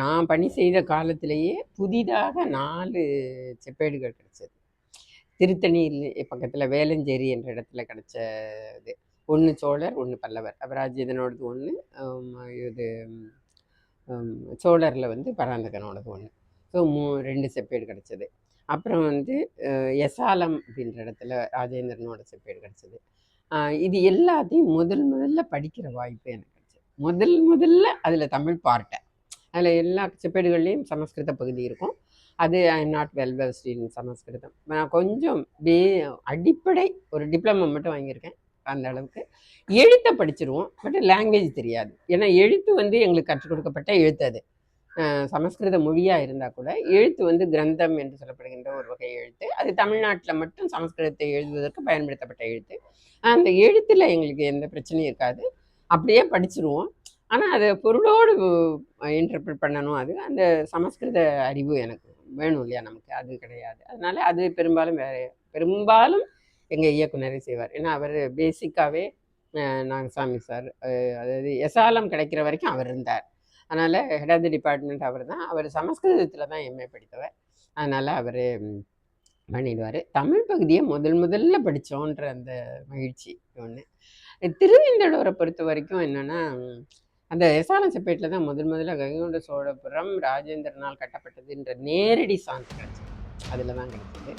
நான் பணி செய்த காலத்திலேயே புதிதாக நாலு செப்பேடுகள் கிடைச்சது. திருத்தணியில் பக்கத்தில் வேலஞ்சேரி என்ற இடத்துல கிடச்ச இது. ஒன்று சோழர் ஒன்று பல்லவர். அபராஜிதனோடது ஒன்று இது சோழரில் வந்து பராந்தகனோடது ஒன்று ஸோ மூ ரெண்டு செப்பேடு கிடச்சிது. அப்புறம் வந்து எசாலம் அப்படின்ற இடத்துல ராஜேந்திரனோட செப்பேடு கிடச்சிது. இது எல்லாத்தையும் முதல் முதல்ல படிக்கிற வாய்ப்பு எனக்கு கிடச்சிது. முதல் முதல்ல அதில் தமிழ் பார்ட்டேன் அதில் எல்லா செப்பேடுகள்லேயும் சமஸ்கிருத பகுதி இருக்கும். அது I am not well versed in Sanskrit. நான் கொஞ்சம் பே அடிப்படை ஒரு டிப்ளமோ மட்டும் வாங்கியிருக்கேன் அந்த அளவுக்கு. எழுத்தை படிச்சிருவோம் பட் லாங்குவேஜ் தெரியாது. ஏன்னா எழுத்து வந்து எங்களுக்கு கற்றுக் கொடுக்கப்பட்ட எழுத்து அது. சமஸ்கிருத மொழியாக இருந்தால் கூட எழுத்து வந்து கிரந்தம் என்று சொல்லப்படுகின்ற ஒரு வகை எழுத்து. அது தமிழ்நாட்டில் மட்டும் சமஸ்கிருதத்தை எழுதுவதற்கு பயன்படுத்தப்பட்ட எழுத்து. அந்த எழுத்தில் எங்களுக்கு எந்த பிரச்சனையும் இருக்காது. அப்படியே படிச்சிருவோம். ஆனால் அதை பொருளோடு இன்டர்பிரட் பண்ணணும். அது அந்த சமஸ்கிருத அறிவு எனக்கு வேணும் இல்லையா? நமக்கு அது கிடையாது. அதனால அது பெரும்பாலும் வேறு பெரும்பாலும் எங்கள் இயக்குனரே செய்வார். ஏன்னா அவர் பேசிக்காகவே நாகசாமி சார் அதாவது எசாலம் கிடைக்கிற வரைக்கும் அவர் இருந்தார். அதனால் ஹெட் ஆஃப் தி டிபார்ட்மெண்ட் அவர் தான். அவர் சமஸ்கிருதத்தில் தான் எம்ஏ படித்தவர். அதனால் அவர் பண்ணிடுவார். தமிழ் பகுதியை முதல் முதல்ல படித்தோன்ற அந்த மகிழ்ச்சி ஒன்று திருவேந்தடோரை பொறுத்த வரைக்கும் என்னென்னா அந்த எசாலம் தான் முதல் முதல்ல கங்கைகொண்ட சோழபுரம் ராஜேந்திரனால் கட்டப்பட்டதுன்ற நேரடி சான்று கிடச்சிது. அதில் தான் கிடைச்சது.